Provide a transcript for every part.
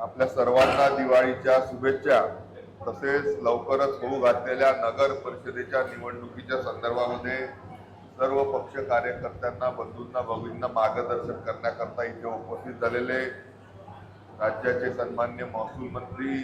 आपल्या सर्वांना दिवाळीच्या शुभेच्छा. तसेच लवकरच होऊ घातलेल्या नगर परिषदेच्या निवडणुकीच्या संदर्भामध्ये सर्व पक्ष कार्यकर्त्यांना बंधूंना भगिनींना मार्गदर्शन करण्याकरता इथे उपस्थित झालेले राज्याचे सन्मान्य महसूल मंत्री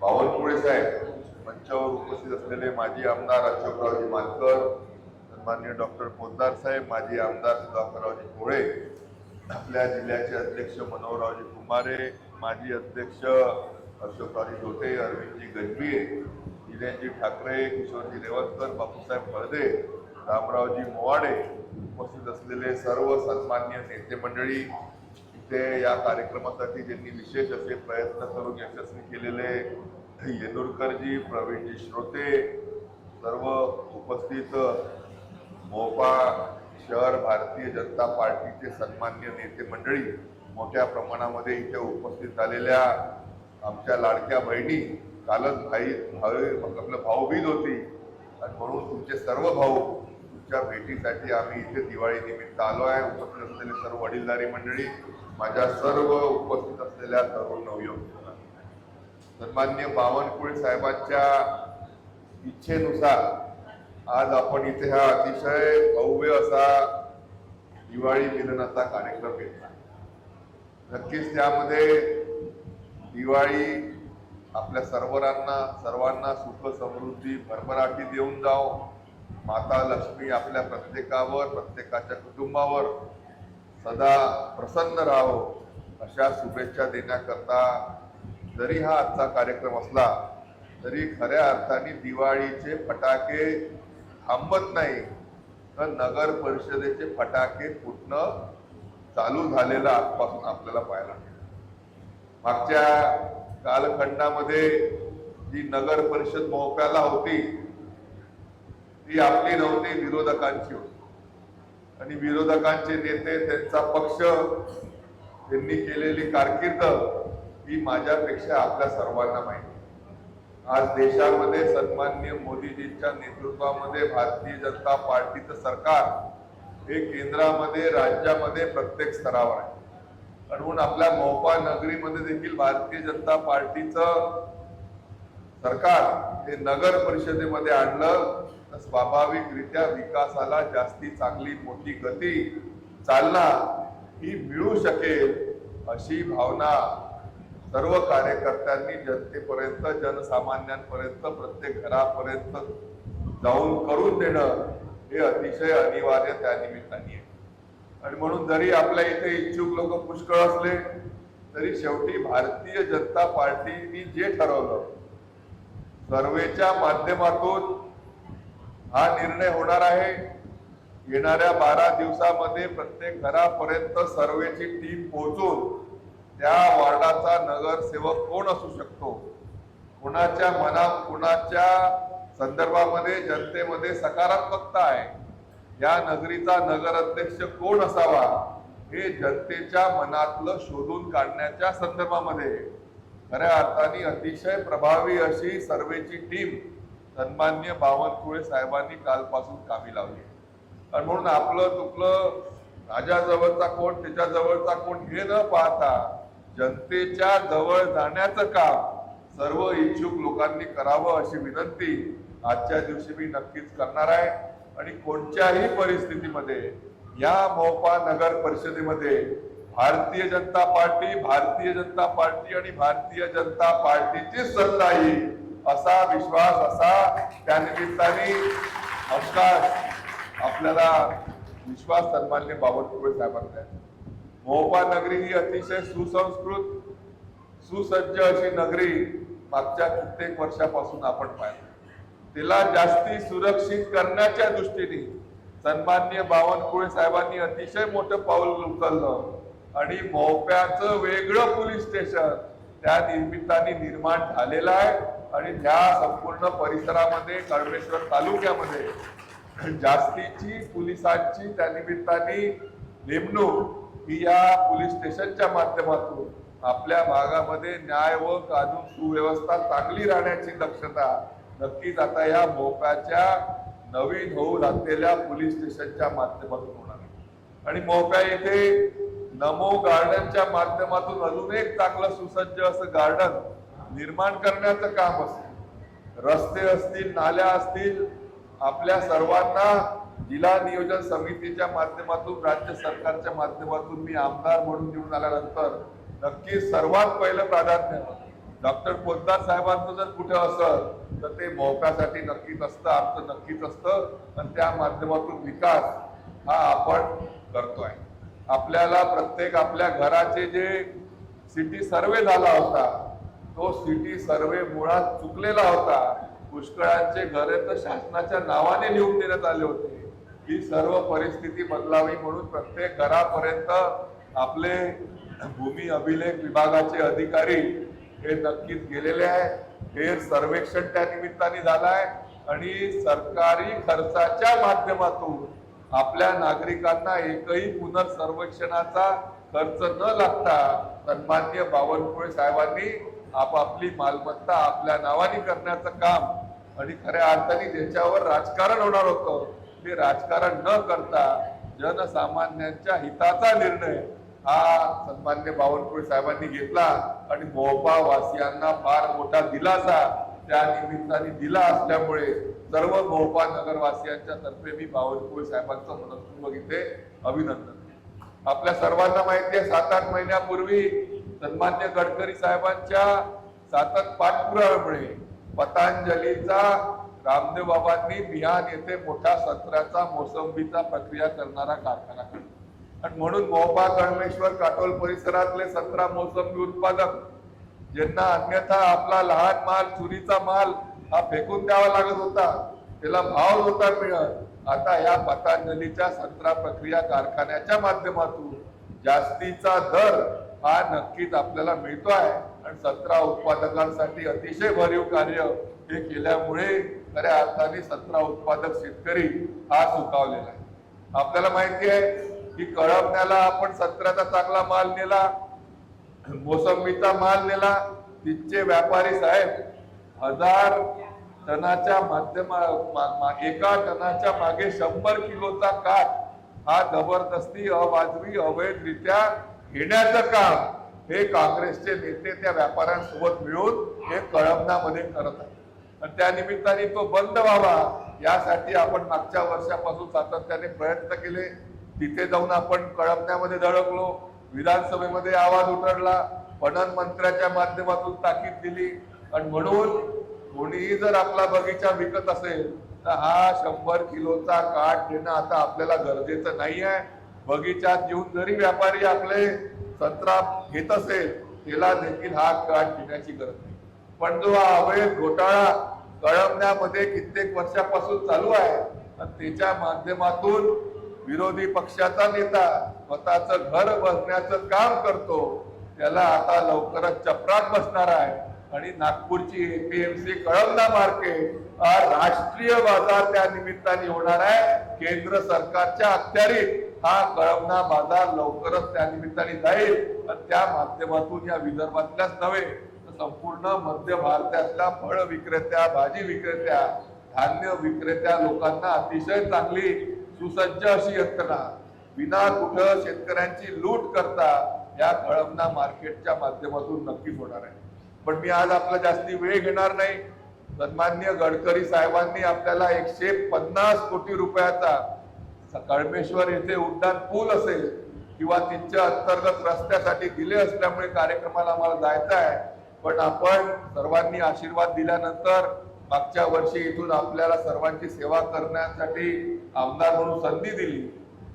बावनकुळे साहेब मंचावर उपस्थित असलेले माजी आमदार अशोकरावजी मानकर सन्मान्य डॉक्टर पोद्दार साहेब माजी आमदार सुधाकररावजी कोळे आपल्या जिल्ह्याचे अध्यक्ष मनोहररावजी कुमारे माजी अध्यक्ष अशोकरावजी धोटे अरविंदजी गजबीर जिल्ह्याची ठाकरे किशोरजी रेवतकर बापूसाहेब फळदे रामरावजी मोवाडे उपस्थित असलेले सर्व सन्मान्य नेते मंडळी इथे या कार्यक्रमासाठी ज्यांनी विशेष असे प्रयत्न करून यशस्वी केलेले येनुरकरजी प्रवीणजी श्रोते सर्व उपस्थित मोपा शहर भारतीय जनता पार्टीचे सन्मान्य नेते मंडळी मोठ्या प्रमाणामध्ये इथे उपस्थित झालेल्या आमच्या लाडक्या बहिणी कालच भाई भाऊ आपलं भाऊबीज होती. आणि म्हणून तुमचे सर्व भाऊ तुमच्या भेटीसाठी आम्ही इथे दिवाळी निमित्त आलो आहे. उपस्थित असलेले सर्व वडीलधारी मंडळी माझ्या सर्व उपस्थित असलेल्या तरुण नवयुवकांना सन्मान्य बावनकुळे साहेबांच्या इच्छेनुसार आज आपण इथे हा अतिशय भव्य असा दिवाळी मिलनाचा कार्यक्रम घेतला. नक्कीच त्यामध्ये दिवाळी आपल्या सर्वांना सर्वांना सुख समृद्धी भरभराटी देऊन जाओ माता लक्ष्मी आपल्या प्रत्येकावर प्रत्येकाच्या कुटुंबावर सदा प्रसन्न राहो अशा शुभेच्छा देण्याकरता जरी हा आजचा कार्यक्रम असला तरी खऱ्या अर्थाने दिवाळीचे फटाके थांबत नाही. तर नगर परिषदेचे फटाके फुटणं चालू झालेला आजपासून आपल्याला पाहायला मिळेल. मागच्या कालखंडामध्ये जी नगर परिषद मोहप्याला होती ती आपली नव्हती विरोधकांची होती. आणि विरोधकांचे नेते त्यांचा पक्ष त्यांनी केलेली कारकीर्द ही माझ्यापेक्षा आपल्या सर्वांना माहिती. आज देशामध्ये सन्मान्य मोदीजींच्या नेतृत्वामध्ये भारतीय जनता पार्टीचं सरकार हे केंद्रामध्ये राज्यामध्ये प्रत्येक स्तरावर आहे. म्हणून आपल्या मोपा नगरीमध्ये देखील भारतीय जनता पार्टीचं सरकार हे नगर परिषदेमध्ये आणलं. तर स्वाभाविकरित्या विकासाला जास्ती चांगली मोठी गती चालना ही मिळू शकेल अशी भावना सर्व कार्यकर्त्यांनी जनतेपर्यंत जनसामान्यांपर्यंत प्रत्येक घरापर्यंत जाऊन करून देणं हे अतिशय अनिवार्य त्या निमित्ताने आहे. आणि म्हणून जरी आपल्या इथे इच्छुक लोक पुष्कळ असले तरी शेवटी भारतीय जनता पार्टीने जे ठरवलं सर्वेच्या माध्यमातून हा निर्णय होणार आहे. येणाऱ्या बारा दिवसामध्ये प्रत्येक घरापर्यंत सर्वेची टीम पोहोचून त्या वार्डाचा नगरसेवक कोण असू शकतो? कुणाच्या मना कुणाच्या संदर्भामध्ये जनतेमध्ये सकारात्मकता आहे. या नगरीचा नगर अध्यक्ष कोण असावा हे जनतेच्या मनातलं शोधून काढण्याच्या संदर्भामध्ये. खऱ्या अर्थाने अतिशय प्रभावी अशी सर्वेची टीम सन्मान्य बावनकुळे साहेबांनी कालपासून कामी लावली आणि म्हणून आपलं तुकलं राजाजवळचा जवळचा कोण त्याच्याजवळचा कोण हे न पाहता जनतेच्या जवळ जाण्याचं काम सर्व इच्छुक लोकांनी करावं अशी विनंती आजच्या दिवशी मी नक्कीच करणार आहे. आणि कोणत्याही परिस्थितीमध्ये या मोपा नगर परिषदेमध्ये भारतीय जनता पार्टी भारतीय जनता पार्टी आणि भारतीय जनता पार्टीची सत्ता येईल असा विश्वास असा त्या निमित्ताने नमस्कार. आपल्याला विश्वास सन्मान्य बावनकुळे साहेबांना आहे. मोहपा नगरी ही अतिशय सुसंस्कृत सुसज्ज अशी नगरी मागच्या कित्येक वर्षापासून आपण पाहिली. तिला जास्ती सुरक्षित करण्याच्या दृष्टीने सन्मान्य बावनकुळे साहेबांनी अतिशय मोठं पाऊल उचललं. आणि मोप्याचं वेगळं पोलीस स्टेशन त्या निमित्ताने निर्माण झालेलं आहे. आणि त्या संपूर्ण परिसरामध्ये कळमेश्वर तालुक्यामध्ये जास्तीची पोलिसांची त्या निमित्ताने नेमणूक ही या पोलीस स्टेशनच्या माध्यमातून आपल्या भागामध्ये न्याय व कानून सुव्यवस्था चांगली राहण्याची दक्षता नक्कीच आता या मोप्याच्या नवीन होऊ लागलेल्या पोलीस स्टेशनच्या माध्यमातून होणार आहे. आणि मोप्या येथे नमो गार्डनच्या माध्यमातून अजून एक चांगलं सुसज्ज असं गार्डन निर्माण करण्याचं काम असेल. रस्ते असतील नाल्या असतील आपल्या सर्वांना जिल्हा नियोजन समितीच्या माध्यमातून राज्य सरकारच्या माध्यमातून मी आमदार म्हणून निवडून आल्यानंतर नक्की सर्वात पहिलं प्राधान्य डॉक्टर पोद्दार साहेबांचं जर कुठे असेल तर ते मोहकासाठी नक्कीच असतं आमचं नक्कीच असतं. आणि त्या माध्यमातून विकास हा आपण करतोय. आपल्याला प्रत्येक आपल्या घराचे जे सिटी सर्वे झाला होता तो सिटी सर्वे मुळात चुकलेला होता. पुष्कळांचे घरे तर शासनाच्या नावाने लिहून देण्यात आले होते. ही सर्व परिस्थिती बदलावी म्हणून प्रत्येक घरापर्यंत आपले भूमी अभिलेख विभागाचे अधिकारी हे नक्कीच गेलेले आहे. हे सर्वेक्षण त्या निमित्ताने झालाय. आणि सरकारी खर्चाच्या माध्यमातून आपल्या नागरिकांना एकही पुनर्सर्वेक्षणाचा खर्च न लागता सन्मान्य बावनकुळे साहेबांनी आपापली मालमत्ता आपल्या नावाने करण्याचं काम आणि खऱ्या अर्थाने ज्याच्यावर राजकारण होणार होतं ते राजकारण न करता जनसामान्यांच्या हिताचा निर्णय हा सन्मान्य बावनकुळे साहेबांनी घेतला आणि मोपा वासियांना फार मोठा दिलासा त्या निमित्ताने दिला असल्यामुळे सर्व मोपा नगरवासियांच्या तर्फे मी बावनकुळे साहेबांचं मनपूर्वक इथे अभिनंदन. आपल्या सर्वांना माहिती आहे सात आठ महिन्यापूर्वी सन्मान्य गडकरी साहेबांच्या सातत पाठपुराव्यामुळे पतंजलीचा रामदेव बाबांनी बिहान येथे मोठा संत्र्याचा मोसंबीचा प्रक्रिया करणारा कारखाना आणि म्हणून मोपा कळमेश्वर काटोल परिसरातले संत्रा मोसंबी उत्पादक ज्यांना अन्यथा आपला लहान माल चुरीचा माल हा फेकून द्यावा लागत होता त्याला भाव नव्हता मिळत. आता या पतंजलीच्या संत्रा प्रक्रिया कारखान्याच्या माध्यमातून जास्तीचा दर हा नक्कीच आपल्याला मिळतो आहे आणि संत्रा उत्पादकांसाठी अतिशय भरीव कार्य हे केल्यामुळे खऱ्या अर्थाने संत्रा उत्पादक शेतकरी हा सुखावलेला आहे. आपल्याला माहिती आहे की कळमण्याला आपण संत्र्याचा चांगला माल नेला मोसंबीचा माल नेला तिथचे व्यापारी साहेब हजार टनाच्या माध्यमा मा- मा- एका टनाच्या मागे शंभर किलोचा काट हा जबरदस्ती अवाजवी अवैधरित्या घेण्याचं काम हे काँग्रेसचे नेते त्या व्यापाऱ्यांसोबत मिळून हे कळमनामध्ये करत आहेत. आणि त्या निमित्ताने तो बंद व्हावा यासाठी आपण मागच्या वर्षापासून सातत्याने प्रयत्न केले. तिथे जाऊन आपण कळपण्यामध्ये धडकलो. विधानसभेमध्ये आवाज उतरला. पणन मंत्र्याच्या माध्यमातून ताकीद दिली. आणि म्हणून कोणीही जर आपला बगीचा विकत असेल तर हा शंभर किलोचा काठ देणं आता आपल्याला गरजेचं नाही आहे बगीचात येऊन जरी व्यापारी आपले संत्रा घेत असेल त्याला देखील हा काठ घेण्याची गरज नाही. पण जो हा अवैध घोटाळा कळवण्यामध्ये कित्येक वर्षापासून चालू आहे त्याच्या माध्यमातून विरोधी पक्षाचा नेता स्वतःच घर बसण्याचं काम करतो त्याला आता लवकरच चपराक बसणार आहे. आणि नागपूरची एपीएमसी कळमना मार्केट हा राष्ट्रीय बाजार त्या निमित्ताने होणार आहे. केंद्र सरकारच्या अखत्यारीत हा कळमना बाजार लवकरच त्या निमित्ताने जाईल. आणि त्या माध्यमातून या विदर्भातल्याच नव्हे तर संपूर्ण मध्य भारतातल्या फळ विक्रेत्या भाजी विक्रेत्या धान्य विक्रेत्या लोकांना अतिशय चांगली सुसज्ज अशी यंत्रणा. विना कुठं शेतकऱ्यांची लूट करता या कळमना मार्केटच्या माध्यमातून नक्कीच होणार आहे. पण मी आज आपला जास्ती वेळ घेणार नाही. सन्मान्य गडकरी साहेबांनी आपल्याला एकशे पन्नास कोटी रुपयाचा कळमेश्वर येथे उड्डाण पूल असेल किंवा तिच्या अंतर्गत रस्त्यासाठी दिले असल्यामुळे कार्यक्रमाला आम्हाला जायचं आहे. पण आपण सर्वांनी आशीर्वाद दिल्यानंतर मागच्या वर्षी इथून आपल्याला सर्वांची सेवा करण्यासाठी आमदार म्हणून संधी दिली.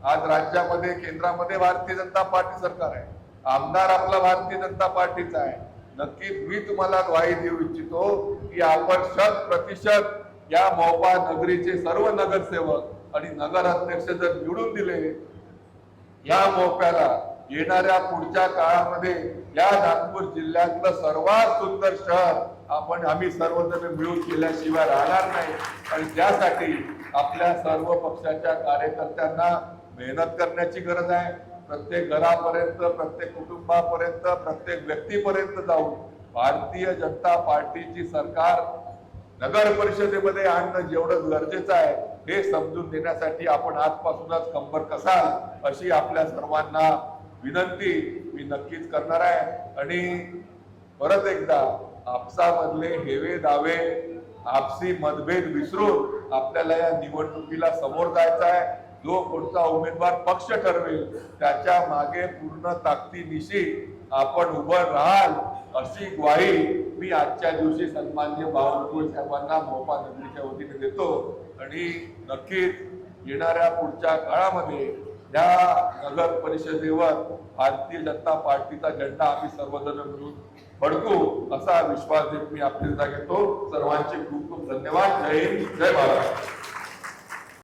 आज राज्यामध्ये केंद्रामध्ये भारतीय जनता पार्टी सरकार आहे. आमदार आपला भारतीय जनता पार्टीचा आहे. नक्कीच मी तुम्हाला ग्वाही देऊ इच्छितो की आपण शत प्रतिशत या मोबा नगरीचे सर्व नगरसेवक आणि नगर अध्यक्ष जर निवडून दिले या मोप्याला येणाऱ्या पुढच्या काळामध्ये या नागपूर जिल्ह्यातलं सर्वात सुंदर शहर आपण आम्ही सर्वजण मिळून केल्याशिवाय राहणार नाही. आणि त्यासाठी आपल्या सर्व पक्षाच्या कार्यकर्त्यांना मेहनत करण्याची गरज आहे. प्रत्येक घरापर्यंत प्रत्येक कुटुंबापर्यंत प्रत्येक व्यक्तीपर्यंत जाऊन भारतीय जनता पार्टीची सरकार नगर परिषदेमध्ये आणणं जेवढं गरजेचं आहे हे समजून देण्यासाठी आपण आजपासूनच कंबर कसाल अशी आपल्या सर्वांना विनंती मी नक्कीच करणार आहे. आणि परत एकदा आपसामधले हेवे दावे आपसी मतभेद विसरून आपल्याला या निवडणुकीला समोर जायचं आहे. जो कोणता उमेदवार पक्ष ठरवेल त्याच्यामागे पूर्ण ताकदीनिशी आपण उभं राहाल अशी ग्वाही मी आजच्या दिवशी सन्मान्य बावनकुळ साहेबांना मोपा नगरीच्या वतीने देतो. आणि नक्कीच येणाऱ्या पुढच्या काळामध्ये या नगर परिषदेवर भारतीय जनता पार्टीचा झेंडा आम्ही सर्वजण मिळून फडकू असा विश्वास देत मी आपल्याला घेतो. सर्वांचे खूप खूप धन्यवाद. जय हिंद. जय महाराष्ट्र